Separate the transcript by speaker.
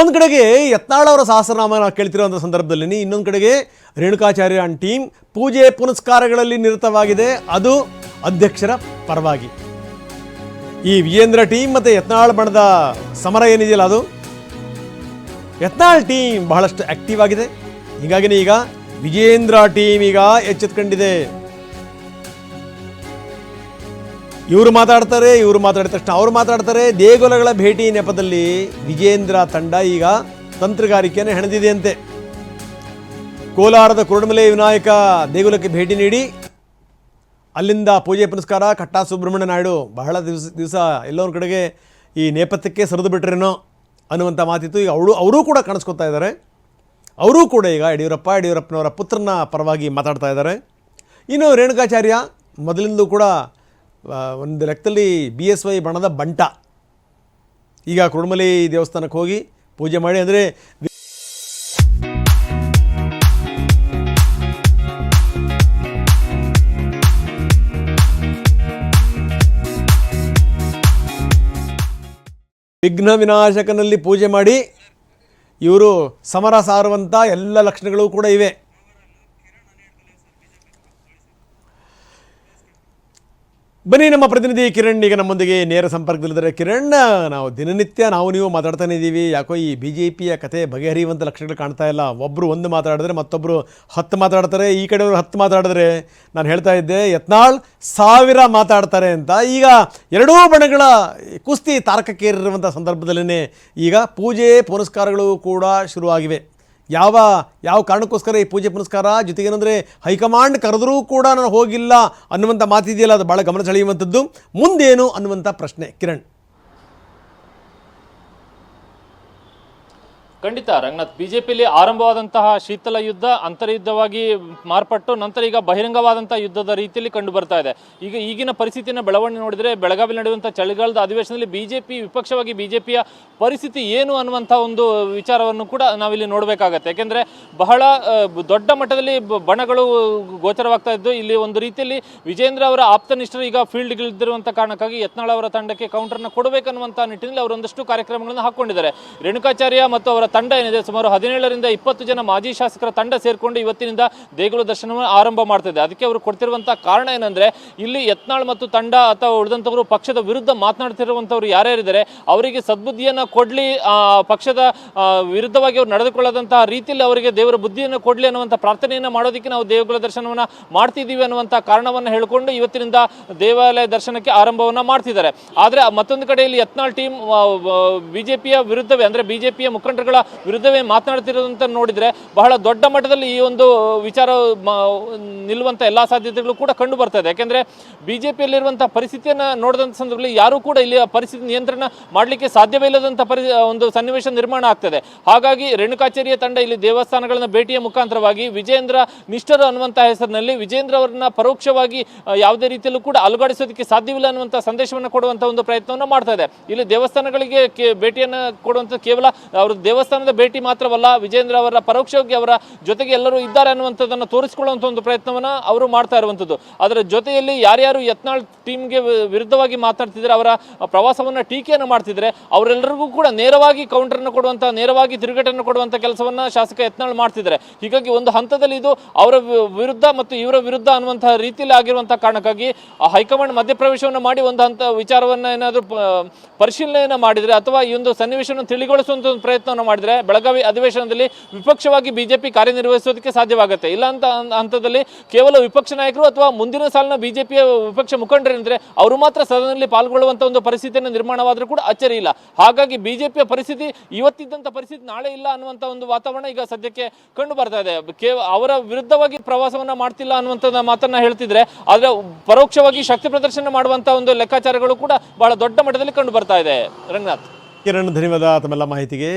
Speaker 1: ಒಂದು ಕಡೆಗೆ ಯತ್ನಾಳ್ ಅವರ ಸಹಸ್ರನಾಮ ನಾವು ಕೇಳ್ತಿರುವಂಥ ಸಂದರ್ಭದಲ್ಲಿ ಇನ್ನೊಂದು ಕಡೆಗೆ ರೇಣುಕಾಚಾರ್ಯ ಅಂಡ್ ಟೀಮ್ ಪೂಜೆ ಪುನಸ್ಕಾರಗಳಲ್ಲಿ ನಿರತವಾಗಿದೆ. ಅದು ಅಧ್ಯಕ್ಷರ ಪರವಾಗಿ. ಈ ವಿಜೇಂದ್ರ ಟೀಮ್ ಮತ್ತು ಯತ್ನಾಳ್ ಬಣದ ಸಮರ ಏನಿದೆಯಲ್ಲ ಅದು? ಯತ್ನಾಳ್ ಟೀಮ್ ಬಹಳಷ್ಟು ಆಕ್ಟಿವ್ ಆಗಿದೆ. ಹೀಗಾಗಿನೇ ಈಗ ವಿಜೇಂದ್ರ ಟೀಮ್ ಈಗ ಎಚ್ಚೆತ್ಕೊಂಡಿದೆ. ಇವರು ಮಾತಾಡ್ತಾರೆ, ಇವರು ಮಾತಾಡಿದ ತಕ್ಷಣ ಅವರು ಮಾತಾಡ್ತಾರೆ. ದೇಗುಲಗಳ ಭೇಟಿ ನೆಪದಲ್ಲಿ ವಿಜೇಂದ್ರ ತಂಡ ಈಗ ತಂತ್ರಗಾರಿಕೆಯನ್ನು ಹೆಣೆದಿದೆಯಂತೆ. ಕೋಲಾರದ ಕುರುಡಮಲೆ ವಿನಾಯಕ ದೇಗುಲಕ್ಕೆ ಭೇಟಿ ನೀಡಿ, ಅಲ್ಲಿಂದ ಪೂಜೆ ಪುನಸ್ಕಾರ, ಕಟ್ಟಾ ಸುಬ್ರಹ್ಮಣ್ಯ ನಾಯ್ಡು. ಬಹಳ ದಿವಸ ದಿವಸ ಎಲ್ಲೋರ ಕಡೆಗೆ ಈ ನೇಪಥ್ಯಕ್ಕೆ ಸರಿದು ಬಿಟ್ರೇನೋ ಅನ್ನುವಂಥ ಮಾತಿತ್ತು. ಈಗ ಅವಳು, ಅವರೂ ಕೂಡ ಕಾಣಿಸ್ಕೊತಾ ಇದ್ದಾರೆ. ಅವರೂ ಕೂಡ ಈಗ ಯಡಿಯೂರಪ್ಪ, ಯಡಿಯೂರಪ್ಪನವರ ಪುತ್ರನ ಪರವಾಗಿ ಮಾತಾಡ್ತಾ ಇದ್ದಾರೆ. ಇನ್ನು ರೇಣುಕಾಚಾರ್ಯ ಮೊದಲಿಂದಲೂ ಕೂಡ ಒಂದು ಲೆಕ್ಕದಲ್ಲಿ ಬಿ ಎಸ್ ವೈ ಬಣದ ಬಂಟ. ಈಗ ಕುರುಮಲಿ ದೇವಸ್ಥಾನಕ್ಕೆ ಹೋಗಿ ಪೂಜೆ ಮಾಡಿ ಅಂದರೆ ವಿಘ್ನ ವಿನಾಶಕನಲ್ಲಿ ಪೂಜೆ ಮಾಡಿ ಇವರು ಸಮರ ಸಾರುವಂಥ ಎಲ್ಲ ಲಕ್ಷಣಗಳು ಕೂಡ ಇವೆ. ಬನ್ನಿ ನಮ್ಮ ಪ್ರತಿನಿಧಿ ಕಿರಣ್, ಈಗ ನಮ್ಮೊಂದಿಗೆ ನೇರ ಸಂಪರ್ಕದಲ್ಲಿದ್ದಾರೆ. ಕಿರಣ್, ನಾವು ದಿನನಿತ್ಯ ನಾವು ನೀವು ಮಾತಾಡ್ತಾನೆ ಇದ್ದೀವಿ. ಯಾಕೋ ಈ ಬಿ ಜೆ ಪಿಯ ಕತೆ ಬಗೆಹರಿಯುವಂಥ ಲಕ್ಷಣಗಳು ಕಾಣ್ತಾ ಇಲ್ಲ. ಒಬ್ಬರು ಒಂದು ಮಾತಾಡಿದ್ರೆ ಮತ್ತೊಬ್ಬರು ಹತ್ತು ಮಾತಾಡ್ತಾರೆ. ಈ ಕಡೆಯವರು ಹತ್ತು ಮಾತಾಡಿದ್ರೆ ನಾನು ಹೇಳ್ತಾ ಇದ್ದೆ, ಯತ್ನಾಳ್ ಸಾವಿರ ಮಾತಾಡ್ತಾರೆ ಅಂತ. ಈಗ ಎರಡೂ ಬಣಗಳ ಕುಸ್ತಿ ತಾರಕಕ್ಕೇರಿರುವಂಥ ಸಂದರ್ಭದಲ್ಲೇ ಈಗ ಪೂಜೆ ಪುರಸ್ಕಾರಗಳು ಕೂಡ ಶುರುವಾಗಿವೆ. ಯಾವ ಯಾವ ಕಾರಣಕ್ಕೋಸ್ಕರ ಈ ಪೂಜೆ ಪುನಸ್ಕಾರ? ಜೊತೆಗೇನೆಂದರೆ ಹೈಕಮಾಂಡ್ ಕರೆದರೂ ಕೂಡ ನಾನು ಹೋಗಿಲ್ಲ ಅನ್ನುವಂಥ ಮಾತಿದೆಯಲ್ಲ, ಅದು ಭಾಳ ಗಮನ ಸೆಳೆಯುವಂಥದ್ದು. ಮುಂದೇನು ಅನ್ನುವಂಥ ಪ್ರಶ್ನೆ, ಕಿರಣ್.
Speaker 2: ಖಂಡಿತ, ರಂಗನಾಥ್. ಬಿಜೆಪಿಯಲ್ಲಿ ಆರಂಭವಾದಂತಹ ಶೀತಲ ಯುದ್ಧ ಅಂತರ್ಯುದ್ಧವಾಗಿ ಮಾರ್ಪಟ್ಟು ನಂತರ ಈಗ ಬಹಿರಂಗವಾದಂತಹ ಯುದ್ಧದ ರೀತಿಯಲ್ಲಿ ಕಂಡು ಬರ್ತಾ ಇದೆ. ಈಗ ಈಗಿನ ಪರಿಸ್ಥಿತಿಯನ್ನು ಬೆಳವಣಿಗೆ ನೋಡಿದ್ರೆ ಬೆಳಗಾವಿ ನಡೆಯುವಂತಹ ಚಳಿಗಾಲದ ಅಧಿವೇಶನದಲ್ಲಿ ಬಿಜೆಪಿ, ವಿಪಕ್ಷವಾಗಿ ಬಿಜೆಪಿಯ ಪರಿಸ್ಥಿತಿ ಏನು ಅನ್ನುವಂಥ ಒಂದು ವಿಚಾರವನ್ನು ಕೂಡ ನಾವಿಲ್ಲಿ ನೋಡಬೇಕಾಗತ್ತೆ. ಯಾಕೆಂದರೆ ಬಹಳ ದೊಡ್ಡ ಮಟ್ಟದಲ್ಲಿ ಬಣಗಳು ಗೋಚರವಾಗ್ತಾ ಇದ್ದು ಇಲ್ಲಿ ಒಂದು ರೀತಿಯಲ್ಲಿ ವಿಜೇಂದ್ರ ಅವರ ಆಪ್ತನಿಷ್ಠರು ಈಗ ಫೀಲ್ಡ್ಗಿಳಿದಿರುವಂಥ ಕಾರಣಕ್ಕಾಗಿ ಯತ್ನಾಳ ಅವರ ತಂಡಕ್ಕೆ ಕೌಂಟರ್ನ ಕೊಡಬೇಕನ್ನುವಂಥ ನಿಟ್ಟಿನಲ್ಲಿ ಅವರೊಂದಷ್ಟು ಕಾರ್ಯಕ್ರಮಗಳನ್ನು ಹಾಕೊಂಡಿದ್ದಾರೆ. ರೇಣುಕಾಚಾರ್ಯ ಮತ್ತು ಅವರ ತಂಡ ಏನಿದೆ? ಸುಮಾರು ಹದಿನೇಳರಿಂದ ಇಪ್ಪತ್ತು ಜನ ಮಾಜಿ ಶಾಸಕರ ತಂಡ ಸೇರಿಕೊಂಡು ಇವತ್ತಿನಿಂದ ದೇಗುಲ ದರ್ಶನವನ್ನು ಆರಂಭ ಮಾಡ್ತಿದೆ. ಅದಕ್ಕೆ ಅವರು ಕೊಡ್ತಿರುವಂತಹ ಕಾರಣ ಏನಂದ್ರೆ, ಇಲ್ಲಿ ಯತ್ನಾಳ್ ಮತ್ತು ತಂಡ ಅಥವಾ ಉಳಿದಂಥವರು ಪಕ್ಷದ ವಿರುದ್ಧ ಮಾತನಾಡ್ತಿರುವಂಥವ್ರು ಯಾರ್ಯಾರಿದ್ದಾರೆ, ಅವರಿಗೆ ಸದ್ಬುದ್ಧಿಯನ್ನ ಕೊಡ್ಲಿ ಪಕ್ಷದ ವಿರುದ್ಧವಾಗಿ ಅವರು ನಡೆದುಕೊಳ್ಳದಂತಹ ರೀತಿಯಲ್ಲಿ ಅವರಿಗೆ ದೇವರ ಬುದ್ಧಿಯನ್ನು ಕೊಡ್ಲಿ ಅನ್ನುವಂಥ ಪ್ರಾರ್ಥನೆಯನ್ನು ಮಾಡೋದಕ್ಕೆ ನಾವು ದೇಗುಲ ದರ್ಶನವನ್ನ ಮಾಡ್ತಿದ್ದೀವಿ ಅನ್ನುವಂಥ ಕಾರಣವನ್ನು ಹೇಳಿಕೊಂಡು ಇವತ್ತಿನಿಂದ ದೇವಾಲಯ ದರ್ಶನಕ್ಕೆ ಆರಂಭವನ್ನ ಮಾಡ್ತಿದ್ದಾರೆ. ಆದರೆ ಮತ್ತೊಂದು ಕಡೆ ಇಲ್ಲಿ ಯತ್ನಾಳ್ ಟೀಮ್ ಬಿಜೆಪಿಯ ವಿರುದ್ಧವೇ, ಅಂದ್ರೆ ಬಿಜೆಪಿಯ ಮುಖಂಡರುಗಳ ವಿರುದ್ಧವೇ ಮಾತನಾಡ್ತಿರೋದಂತ ನೋಡಿದ್ರೆ ಬಹಳ ದೊಡ್ಡ ಮಟ್ಟದಲ್ಲಿ ಈ ಒಂದು ವಿಚಾರ ನಿಲ್ಲುವಂಥ ಎಲ್ಲಾ ಸಾಧ್ಯತೆಗಳು ಕೂಡ ಕಂಡು ಬರ್ತಾ ಇದೆ. ಯಾಕೆಂದ್ರೆ ಬಿಜೆಪಿಯಲ್ಲಿರುವಂತಹ ಪರಿಸ್ಥಿತಿಯನ್ನ ನೋಡಿದಂಥ ಸಂದರ್ಭದಲ್ಲಿ ಯಾರು ಕೂಡ ಇಲ್ಲಿ ಪರಿಸ್ಥಿತಿ ನಿಯಂತ್ರಣ ಮಾಡಲಿಕ್ಕೆ ಸಾಧ್ಯವೇ ಪರಿ, ಒಂದು ಸನ್ನಿವೇಶ ನಿರ್ಮಾಣ ಆಗ್ತದೆ. ಹಾಗಾಗಿ ರೇಣುಕಾಚಾರ್ಯ ತಂಡ ಇಲ್ಲಿ ದೇವಸ್ಥಾನಗಳನ್ನ ಭೇಟಿಯ ಮುಖಾಂತರವಾಗಿ ವಿಜೇಂದ್ರ ನಿಷ್ಠರು ಅನ್ನುವಂಥ ಹೆಸರಿನಲ್ಲಿ ವಿಜೇಂದ್ರ ಅವರನ್ನ ಪರೋಕ್ಷವಾಗಿ ಯಾವುದೇ ರೀತಿಯಲ್ಲೂ ಕೂಡ ಅಲುಗಾಡಿಸೋದಕ್ಕೆ ಸಾಧ್ಯವಿಲ್ಲ ಅನ್ನುವಂಥ ಸಂದೇಶವನ್ನು ಕೊಡುವಂಥ ಒಂದು ಪ್ರಯತ್ನವನ್ನು ಮಾಡ್ತಾ ಇದೆ. ಇಲ್ಲಿ ದೇವಸ್ಥಾನಗಳಿಗೆ ಭೇಟಿಯನ್ನು ಕೊಡುವಂಥ ಕೇವಲ ಅವರು ದೇವಸ್ಥಾನದ ಭೇಟಿ ಮಾತ್ರವಲ್ಲ, ವಿಜೇಂದ್ರ ಅವರ ಪರೋಕ್ಷವಾಗಿ ಅವರ ಜೊತೆಗೆ ಎಲ್ಲರೂ ಇದ್ದಾರೆ ಅನ್ನುವಂಥದ್ದನ್ನು ತೋರಿಸಿಕೊಳ್ಳುವಂಥ ಒಂದು ಪ್ರಯತ್ನವನ್ನ ಅವರು ಮಾಡ್ತಾ ಇರುವಂಥದ್ದು. ಅದರ ಜೊತೆಯಲ್ಲಿ ಯಾರ್ಯಾರು ಯತ್ನಾಳ್ ಟೀಮ್ಗೆ ವಿರುದ್ಧವಾಗಿ ಮಾತನಾಡ್ತಿದ್ದಾರೆ ಅವರ ಪ್ರವಾಸವನ್ನ ಟೀಕೆಯನ್ನು ಮಾಡ್ತಿದ್ರೆ ಅವರೆಲ್ಲರಿಗೂ ಕೂಡ ನೇರವಾಗಿ ಕೌಂಟರ್ನ ಕೊಡುವಂಥ, ನೇರವಾಗಿ ತಿರುಗೇಟನ್ನು ಕೊಡುವಂಥ ಕೆಲಸವನ್ನ ಶಾಸಕ ಯತ್ನಾಳ್ ಮಾಡ್ತಿದ್ದಾರೆ. ಹೀಗಾಗಿ ಒಂದು ಹಂತದಲ್ಲಿ ಇದು ಅವರ ವಿರುದ್ಧ ಮತ್ತು ಇವರ ವಿರುದ್ಧ ಅನ್ನುವಂಥ ರೀತಿಯಲ್ಲಿ ಆಗಿರುವಂಥ ಕಾರಣಕ್ಕಾಗಿ ಹೈಕಮಾಂಡ್ ಮಧ್ಯಪ್ರವೇಶವನ್ನು ಮಾಡಿ ಒಂದು ಹಂತ ವಿಚಾರವನ್ನ ಏನಾದರೂ ಪರಿಶೀಲನೆಯನ್ನು ಮಾಡಿದ್ರೆ ಅಥವಾ ಈ ಒಂದು ಸನ್ನಿವೇಶವನ್ನು ತಿಳಿಗೊಳಿಸುವಂಥ ಒಂದು ಪ್ರಯತ್ನವನ್ನು ಮಾಡಿದ್ರೆ ಬೆಳಗಾವಿ ಅಧಿವೇಶನದಲ್ಲಿ ವಿಪಕ್ಷವಾಗಿ ಬಿಜೆಪಿ ಕಾರ್ಯನಿರ್ವಹಿಸೋದಕ್ಕೆ ಸಾಧ್ಯವಾಗುತ್ತೆ. ಇಲ್ಲ ಅಂತ ಹಂತದಲ್ಲಿ ಕೇವಲ ವಿಪಕ್ಷ ನಾಯಕರು ಅಥವಾ ಮುಂದಿನ ಸಾಲಿನ ಬಿಜೆಪಿಯ ವಿಪಕ್ಷ ಮುಖಂಡರೇನಿದ್ರೆ ಅವರು ಮಾತ್ರ ಸದನದಲ್ಲಿ ಪಾಲ್ಗೊಳ್ಳುವಂಥ ಒಂದು ಪರಿಸ್ಥಿತಿಯನ್ನು ನಿರ್ಮಾಣವಾದರೂ ಕೂಡ ಅಚ್ಚರಿ ಇಲ್ಲ. ಹಾಗಾಗಿ ಬಿಜೆಪಿಯ ಪರಿಸ್ಥಿತಿ ಇವತ್ತಿದ್ದಂಥ ಪರಿಸ್ಥಿತಿ ನಾಳೆ ಇಲ್ಲ ಅನ್ನುವಂತ ಒಂದು ವಾತಾವರಣ ಈಗ ಸದ್ಯಕ್ಕೆ ಕಂಡು ಬರ್ತಾ ಇದೆ. ಅವರ ವಿರುದ್ಧವಾಗಿ ಪ್ರವಾಸವನ್ನ ಮಾಡ್ತಿಲ್ಲ ಅನ್ನುವಂಥ ಮಾತನ್ನ ಹೇಳ್ತಿದ್ರೆ ಆದರೆ ಪರೋಕ್ಷವಾಗಿ ಶಕ್ತಿ ಪ್ರದರ್ಶನ ಮಾಡುವಂಥ ಒಂದು ಲೆಕ್ಕಾಚಾರಗಳು ಕೂಡ ಬಹಳ ದೊಡ್ಡ ಮಟ್ಟದಲ್ಲಿ ಕಂಡು ಬರ್ತಾ ಇದೆ. ರಂಗನಾಥ್.
Speaker 1: ಕಿರಣ್, ಧನ್ಯವಾದ ತಮ್ಮೆಲ್ಲ ಮಾಹಿತಿಗೆ.